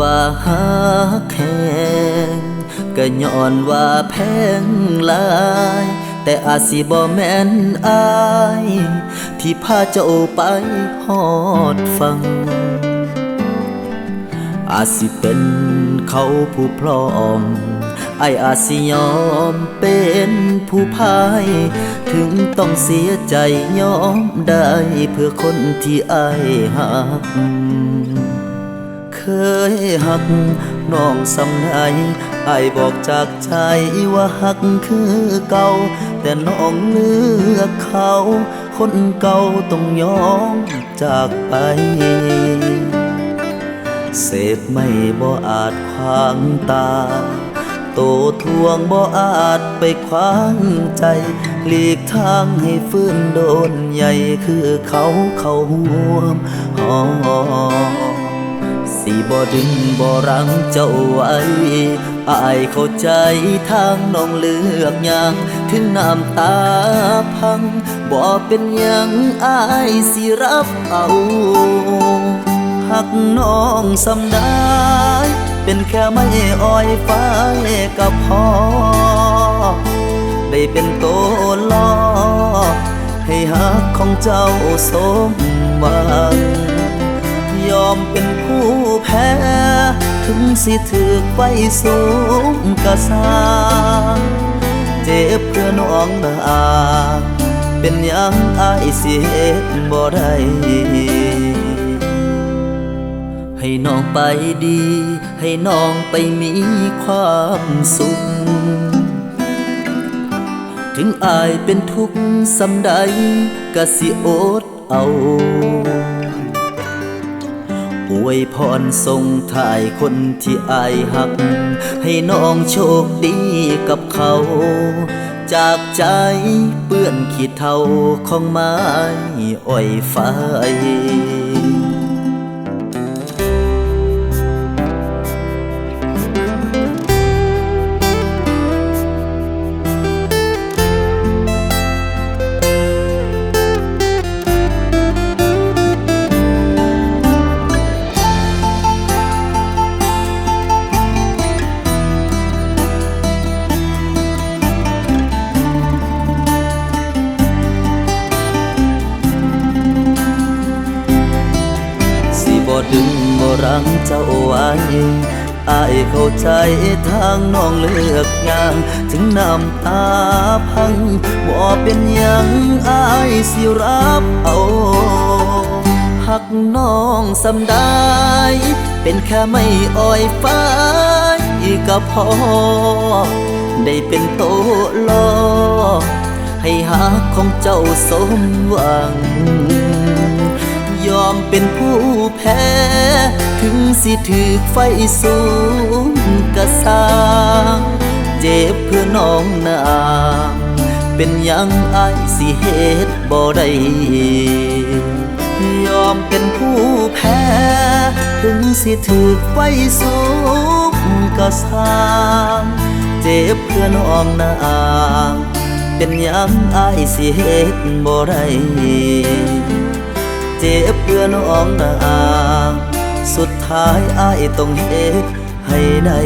ว่าหักแหงก็ย้อนว่าแพงลาย แต่อาจสิบ่แม่นอาย ที่พาเจ้าไปฮอดฟัง อาจสิเป็นเขาผู้พร้อมไออาจสิยอมเป็นผู้พาย ถึงต้องเสียใจยอมได้เพื่อคนที่ไอหัก เคยหักน้องสำไหนไอบอกจากใจว่าหักคือเก่า แต่น้องเลือกเขา คนเก่าต้องยอมจากไปเสพไม่บ่อาจขวางตา โตทวงบ่อาจไปขวางใจ หลีกทางให้ฟื้นโดนใหญ่คือเขาเขาห่วมหอ สิบ่ดึงบ่รังเจ้าไว้อายเข้าใจทางน้องเลือกอย่างถึงน้ำตาพังบ่เป็นยังอายสิรับเอาหักน้องสำได้เป็นแค่ไม่อ้อยฟ้ากับพอได้เป็นโตล้อให้หักของเจ้าสมหวัง อมเป็นผู้แพ้ ถึงสิถือไฟสูงกระสาเจ็บเพื่อน้องนาเป็นยังอายสิเฮ็ดบ่ได้ให้น้องไปดี ให้น้องไปมีความสุข ถึงอายเป็นทุกข์สำใดก็สิอดเอา วยพรส่งถ่ายคนที่อายหัก ให้น้องโชคดีกับเขา จากใจเปื้อนขีดเทาของไม้อ้อยไฟ ดึงบ่รังเจ้าไว้อายเข้าใจทางน้องเลือกอย่างถึงน้ำตาพังบ่เป็นยังอายสิรับเอาหักน้องสำได้เป็นแค่ไม่อ้อยฟ้าอีกก็พอ ได้เป็นโตลอให้หักของเจ้าสมหวัง ยอมเป็นผู้แพ้ ถึงสิถือไฟสูงกะสร้างเจ็บเพื่อน้องนางเป็นยังไอสิเหตุบ่ได้ยอมเป็นผู้แพ้ ถึงสิถือไฟสูงกะสร้างเจ็บเพื่อน้องนางเป็นยังไอสิเหตุบ่ได้ เจ็บเพื่อน้องนางสุดท้ายอายต้องเฮ็ดให้ได้